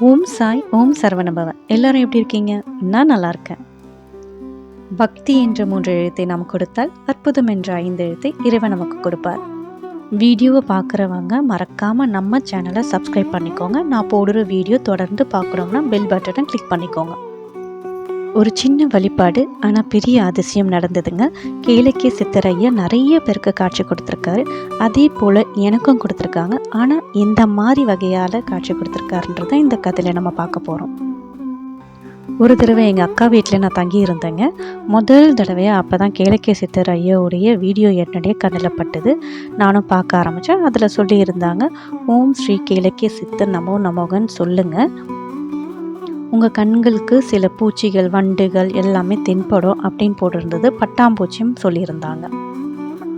ஓம் சாய் ஓம் சரவணபவ எல்லாரும் எப்படி இருக்கீங்க? நான் நல்லா இருக்கேன். பக்தி என்ற மூன்று எழுத்தை நாம் கொடுத்தால் அற்புதம் என்ற ஐந்து எழுத்தை இறைவன் நமக்கு கொடுப்பார். வீடியோவை பார்க்குறவங்க மறக்காமல் நம்ம சேனலை சப்ஸ்கிரைப் பண்ணிக்கோங்க. நான் போடுற வீடியோ தொடர்ந்து பார்க்குறோம்னா பெல் பட்டனை கிளிக் பண்ணிக்கோங்க. ஒரு சின்ன வழிபாடு ஆனால் பெரிய அதிசயம் நடந்ததுங்க. கேளுக்கே சித்தரையா நிறைய பேருக்கு காட்சி கொடுத்துருக்காரு. அதே போல் எனக்கும் கொடுத்துருக்காங்க. ஆனால் இந்த மாதிரி வகையால் காட்சி கொடுத்துருக்காருன்றதை இந்த கதையில் நம்ம பார்க்க போகிறோம் ஒரு தடவை எங்கள் அக்கா வீட்டில் நான் தங்கி இருந்தேங்க முதல் தடவையாக அப்போ தான் கேளக்கே சித்தர் ஐயோடைய வீடியோ என்னுடைய கண்ணில் பட்டது. நானும் பார்க்க ஆரம்பித்தேன் அதில் சொல்லியிருந்தாங்க ஓம் ஸ்ரீ கேளக்கே சித்தர் நமோ நமோகன் சொல்லுங்கள் உங்கள் கண்களுக்கு சில பூச்சிகள் வண்டுகள் எல்லாமே தென்படும் அப்படின்னு போட்டிருந்தது. பட்டாம்பூச்சியும் சொல்லியிருந்தாங்க.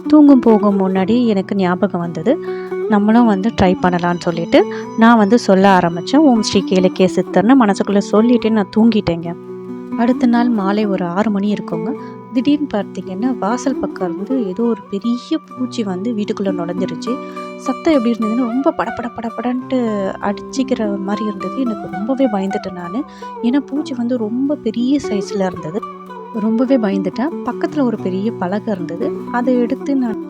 தூங்கும் போகும் முன்னாடி எனக்கு ஞாபகம் வந்தது. நம்மளும் வந்து ட்ரை பண்ணலான்னு சொல்லிட்டு நான் வந்து சொல்ல ஆரம்பித்தேன் ஓம் ஸ்ரீ கேளுக்கே சித்தர்னு மனசுக்குள்ளே சொல்லிட்டு நான் தூங்கிட்டேங்க. அடுத்த நாள் மாலை ஒரு ஆறு மணி இருக்குங்க. திடீர்னு பார்த்தீங்கன்னா வாசல் பக்கம் இருந்து ஏதோ ஒரு பெரிய பூச்சி வந்து வீட்டுக்குள்ளே நுழைஞ்சிருச்சு. சத்தம் எப்படி இருந்ததுன்னு ரொம்ப படபட படபடன்ட்டு அடிச்சிக்கிற மாதிரி இருந்தது. எனக்கு ரொம்பவே பயந்துட்டேன் நான். ஏன்னா பூச்சி வந்து ரொம்ப பெரிய சைஸில் இருந்தது. ரொம்பவே பயந்துட்டேன். பக்கத்தில் ஒரு பெரிய பலகை இருந்தது. அதை எடுத்து நான்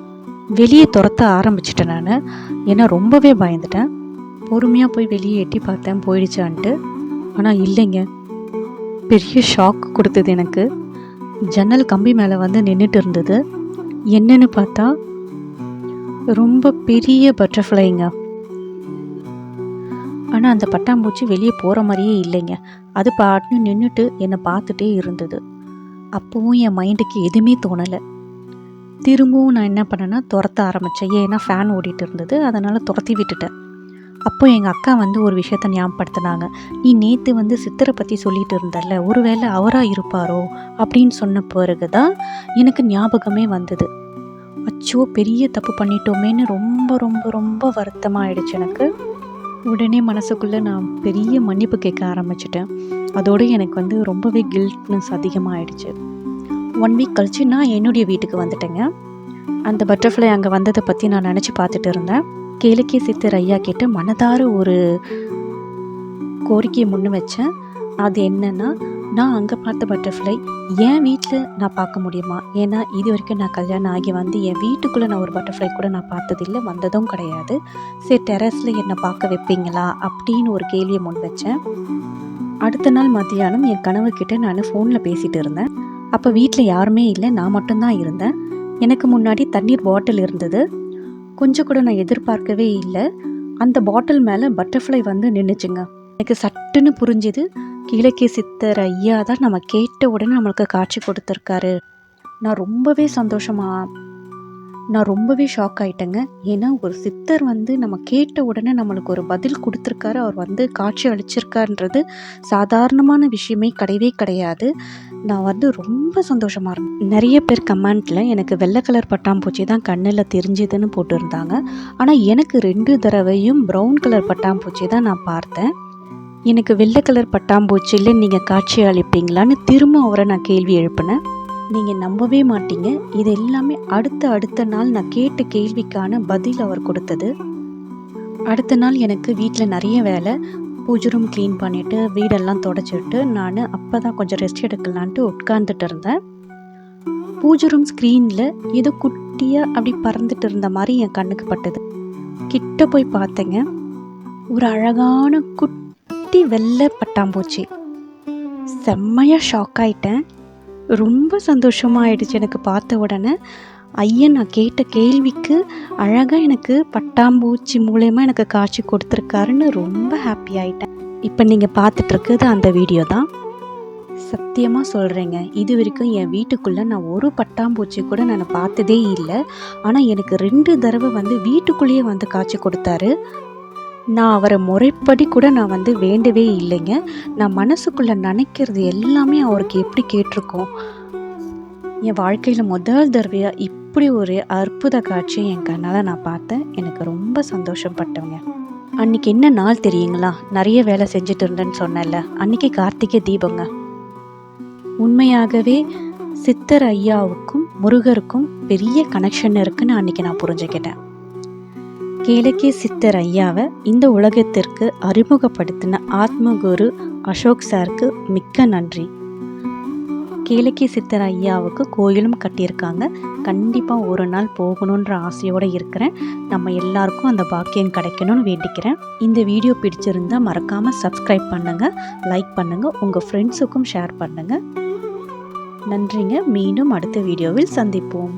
வெளியே துரத்த ஆரம்பிச்சிட்டேன் நான். ஏன்னா ரொம்பவே பயந்துட்டேன். பொறுமையாக போய் வெளியே எட்டி பார்த்தேன். போயிடுச்சான்ட்டு. ஆனால் இல்லைங்க. பெரிய ஷாக் கொடுத்தது எனக்கு. ஜன்னல் கம்பி மேலே வந்து நின்றுட்டு இருந்தது. என்னன்னு பார்த்தா ரொம்ப பெரிய பட்டர்ஃப்ளைங்க ஆனால் அந்த பட்டாம்பூச்சி வெளியே போகிற மாதிரியே இல்லைங்க. அது பாட்டுன்னு நின்றுட்டு என்னை பார்த்துட்டே இருந்தது. அப்போவும் என் மைண்டுக்கு எதுவுமே தோணலை. திரும்பவும் நான் என்ன பண்ணேன்னா துரத்த ஆரம்பித்தேன் ஏன்னா ஃபேன் ஓடிட்டு இருந்தது. அதனால் துரத்தி விட்டுட்டேன். அப்போ எங்கள் அக்கா வந்து ஒரு விஷயத்த ஞாபகப்படுத்தினாங்க. நீ நேற்று வந்து சித்தரை பற்றி சொல்லிட்டு இருந்தல்ல ஒருவேளை அவராக இருப்பாரோ? அப்படின்னு சொன்ன பிறகு தான் எனக்கு ஞாபகமே வந்தது. அச்சோ பெரிய தப்பு பண்ணிட்டோமேன்னு ரொம்ப ரொம்ப ரொம்ப வருத்தமாயிடுச்சு எனக்கு. உடனே மனசுக்குள்ளே நான் பெரிய மன்னிப்பு கேட்க ஆரம்பிச்சிட்டேன். அதோடு எனக்கு வந்து ரொம்பவே கில்ட்னஸ் அதிகமாகிடுச்சு ஒன் வீக் கழிச்சு நான் என்னுடைய வீட்டுக்கு வந்துட்டேங்க. அந்த பட்டர்ஃப்ளை அங்கே வந்ததை பற்றி நான் நினச்சி பார்த்துட்டு இருந்தேன். கேளுக்கே சித்தர் ஐயா கிட்ட மனதார ஒரு கோரிக்கையை முன்னு வச்சேன். அது என்னன்னா நான் அங்கே பார்த்த பட்டர்ஃப்ளை என் வீட்டில் நான் பார்க்க முடியுமா? ஏன்னா இது வரைக்கும் நான் கல்யாணம் ஆகி வந்து என் வீட்டுக்குள்ளே நான் ஒரு பட்டர்ஃப்ளை கூட நான் பார்த்ததில்லை. வந்ததும் கிடையாது. சரி டெரஸில் என்னை பார்க்க வைப்பீங்களா? அப்படின்னு ஒரு கேள்வியை முன் வச்சேன். அடுத்த நாள் மத்தியானம் என் கனவுக்கிட்ட நான் ஃபோனில் பேசிகிட்டு இருந்தேன். அப்போ வீட்டில் யாருமே இல்லை. நான் மட்டும்தான் இருந்தேன். எனக்கு முன்னாடி தண்ணீர் பாட்டில் இருந்தது. கொஞ்சம் கூட நான் எதிர்பார்க்கவே இல்லை. அந்த பாட்டில் மேலே பட்டர்ஃப்ளை வந்து நின்றுச்சுங்க எனக்கு சட்டுன்னு புரிஞ்சுது. கீழக்கே சித்தர் ஐயா தான் நம்ம கேட்ட உடனே நம்மளுக்கு காட்சி கொடுத்துருக்காரு. நான் ரொம்பவே சந்தோஷமா நான் ரொம்பவே ஷாக் ஆயிட்டேங்க. ஏன்னா ஒரு சித்தர் வந்து நம்ம கேட்ட உடனே நம்மளுக்கு ஒரு பதில் கொடுத்துருக்காரு. அவர் வந்து காட்சி அளிச்சிருக்காருன்றது சாதாரணமான விஷயமே கிடையவே கிடையாது. நான் வந்து ரொம்ப சந்தோஷமாக இருந்தேன் நிறைய பேர் கமெண்ட்டில் எனக்கு வெள்ளை கலர் பட்டாம்பூச்சி தான் கண்ணில் தெரிஞ்சுதுன்னு போட்டிருந்தாங்க. ஆனால் எனக்கு ரெண்டு தடவையும் ப்ரௌன் கலர் பட்டாம்பூச்சி தான் நான் பார்த்தேன். எனக்கு வெள்ளை கலர் பட்டாம்பூச்சியில் நீங்கள் காட்சி அளிப்பீங்களான்னு திரும்ப அவரை நான் கேள்வி எழுப்பினேன். நீங்கள் நம்பவே மாட்டீங்க. இது எல்லாமே அடுத்த அடுத்த நாள் நான் கேட்ட கேள்விக்கான பதில் அவர் கொடுத்தது. அடுத்த நாள் எனக்கு வீட்டில் நிறைய வேலை. பூஜை ரூம் க்ளீன் பண்ணிவிட்டு வீடெல்லாம் தொடச்சிட்டு நான் அப்போ தான் கொஞ்சம் ரெஸ்ட் எடுக்கலான்ட்டு உட்காந்துட்டு இருந்தேன். பூஜை ரூம் ஸ்க்ரீனில் ஏதோ குட்டியாக அப்படி பறந்துட்டு இருந்த மாதிரி என் கண்ணுக்கு பட்டது. கிட்ட போய் பார்த்தேங்க. ஒரு அழகான குட்டி வெள்ளை பட்டாம்பூச்சி செம்மையாக ஷாக் ஆயிட்டேன். ரொம்ப சந்தோஷமாயிடுச்சு எனக்கு பார்த்த உடனே. ஐயன் நான் கேட்ட கேள்விக்கு அழகாக எனக்கு பட்டாம்பூச்சி மூலயமா எனக்கு காட்சி கொடுத்துருக்காருன்னு ரொம்ப ஹாப்பி ஆகிட்டேன் இப்போ நீங்கள் பார்த்துட்ருக்குது அந்த வீடியோ தான். சத்தியமாக சொல்கிறேங்க இது வரைக்கும் என் வீட்டுக்குள்ளே நான் ஒரு பட்டாம்பூச்சி கூட நான் பார்த்ததே இல்லை. ஆனால் எனக்கு ரெண்டு தடவை வந்து வீட்டுக்குள்ளேயே வந்து காட்சி கொடுத்தாரு. நான் அவரை முறைப்படி கூட நான் வந்து வேண்டவே இல்லைங்க. நான் மனசுக்குள்ளே நினைக்கிறது எல்லாமே அவருக்கு எப்படி கேட்டிருக்கோம்? என் வாழ்க்கையில் முதல் தடவையாக அப்படி ஒரு அற்புத காட்சியை என் கண்ணால் நான் பார்த்தேன். எனக்கு ரொம்ப சந்தோஷப்பட்டவங்க அன்னைக்கு என்ன நாள் தெரியுங்களா? நிறைய வேலை செஞ்சுட்டு இருந்தேன்னு சொன்னேன்ல. அன்னைக்கு கார்த்திகை தீபங்க. உண்மையாகவே சித்தர் ஐயாவுக்கும் முருகருக்கும் பெரிய கனெக்ஷன் இருக்குன்னு அன்னைக்கு நான் புரிஞ்சுக்கிட்டேன். கேளக்கே சித்தர் ஐயாவை இந்த உலகத்திற்கு அறிமுகப்படுத்தின ஆத்மகுரு அசோக் சாருக்கு மிக்க நன்றி. கேளக்கே சித்தர் ஐயாவுக்கு கோயிலும் கட்டியிருக்காங்க. கண்டிப்பாக ஒரு நாள் போகணுன்ற ஆசையோடு இருக்கிறேன். நம்ம எல்லாருக்கும் அந்த பாக்கியம் கிடைக்கணும்னு வேண்டிக்கிறேன். இந்த வீடியோ பிடிச்சிருந்தா மறக்காமல் சப்ஸ்கிரைப் பண்ணுங்கள் லைக் பண்ணுங்கள் உங்கள் ஃப்ரெண்ட்ஸுக்கும் ஷேர் பண்ணுங்கள் நன்றிங்க. மீண்டும் அடுத்த வீடியோவில் சந்திப்போம்.